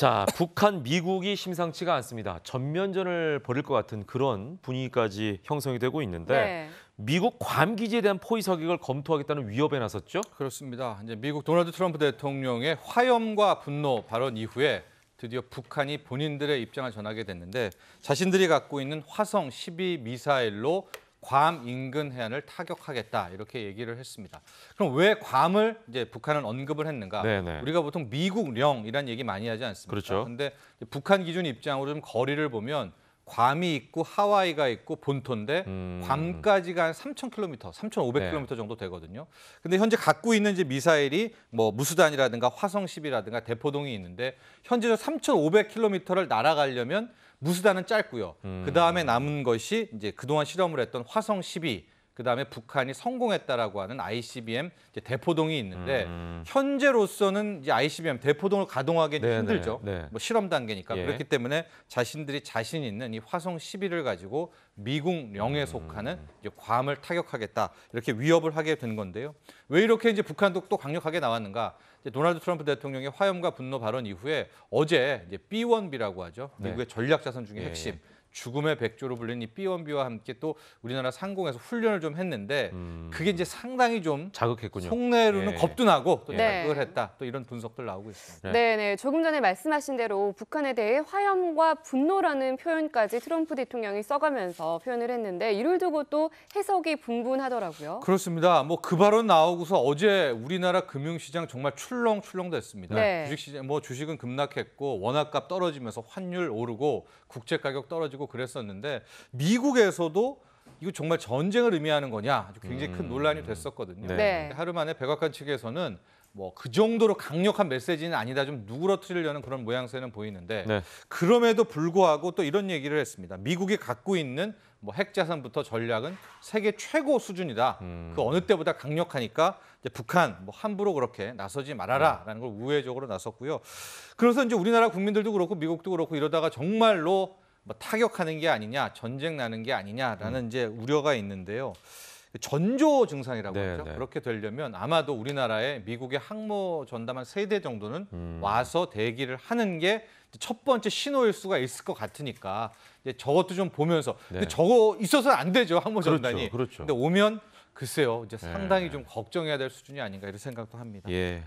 자, 북한, 미국이 심상치가 않습니다. 전면전을 벌일 것 같은 그런 분위기까지 형성이 되고 있는데 네. 미국 괌 기지에 대한 포위 서격을 검토하겠다는 위협에 나섰죠. 그렇습니다. 이제 미국 도널드 트럼프 대통령의 화염과 분노 발언 이후에 드디어 북한이 본인들의 입장을 전하게 됐는데 자신들이 갖고 있는 화성 12 미사일로 괌 인근 해안을 타격하겠다 이렇게 얘기를 했습니다. 그럼 왜 괌을 이제 북한은 언급을 했는가? 네네. 우리가 보통 미국령이란 얘기 많이 하지 않습니까? 그렇죠. 근데 북한 기준 입장으로 좀 거리를 보면 괌이 있고 하와이가 있고 본토인데 음. 괌까지가 한 3,000km, 3,500km 네. 정도 되거든요. 근데 현재 갖고 있는 이제 미사일이 뭐 무수단이라든가 화성 10이라든가 대포동이 있는데 현재 3,500km를 날아가려면 무수단은 짧고요. 음. 그 다음에 남은 것이 이제 그동안 실험을 했던 화성 12, 그 다음에 북한이 성공했다라고 하는 ICBM 대포동이 있는데 음. 현재로서는 이제 ICBM 대포동을 가동하기 네, 힘들죠. 네, 네. 뭐 실험 단계니까 예. 그렇기 때문에 자신들이 자신 있는 이 화성 11을 가지고 미국령에 속하는 음. 이제 괌을 타격하겠다 이렇게 위협을 하게 된 건데요. 왜 이렇게 이제 북한도 또 강력하게 나왔는가? 이제 도널드 트럼프 대통령의 화염과 분노 발언 이후에 어제 이제 B1B라고 하죠. 네. 미국의 전략 자산 중에 예, 핵심. 예. 죽음의 백조로 불리는 이 B1B와 함께 또 우리나라 상공에서 훈련을 좀 했는데 음. 그게 이제 상당히 좀 자극했군요. 속내로는 예. 겁도 나고 또 네. 자극을 했다. 또 이런 분석들 나오고 있습니다. 네. 네, 네. 조금 전에 말씀하신 대로 북한에 대해 화염과 분노라는 표현까지 트럼프 대통령이 써가면서 표현을 했는데 이를 두고 또 해석이 분분하더라고요. 그렇습니다. 뭐 그 발언 나오고서 어제 우리나라 금융시장 정말 출렁출렁됐습니다. 네. 주식시장 뭐 주식은 급락했고 원화값 떨어지면서 환율 오르고 국채 가격 떨어지고 그랬었는데 미국에서도 이거 정말 전쟁을 의미하는 거냐 아주 굉장히 큰 음. 논란이 됐었거든요. 네. 네. 근데 하루 만에 백악관 측에서는 뭐 그 정도로 강력한 메시지는 아니다 좀 누그러뜨리려는 그런 모양새는 보이는데 네. 그럼에도 불구하고 또 이런 얘기를 했습니다. 미국이 갖고 있는 뭐 핵자산부터 전략은 세계 최고 수준이다. 음. 그 어느 때보다 강력하니까 이제 북한 뭐 함부로 그렇게 나서지 말아라라는 걸 우회적으로 나섰고요. 그래서 이제 우리나라 국민들도 그렇고 미국도 그렇고 이러다가 정말로 뭐 타격하는 게 아니냐, 전쟁 나는 게 아니냐라는 이제 우려가 있는데요. 전조 증상이라고 네, 하죠. 네. 그렇게 되려면 아마도 우리나라에 미국의 항모 전담 한 세 대 정도는 음. 와서 대기를 하는 게 첫 번째 신호일 수가 있을 것 같으니까 이제 저것도 좀 보면서 근데 네. 저거 있어서는 안 되죠 항모 그렇죠, 전단이. 그렇죠. 근데 오면 글쎄요 이제 네. 상당히 좀 걱정해야 될 수준이 아닌가 이런 생각도 합니다. 예.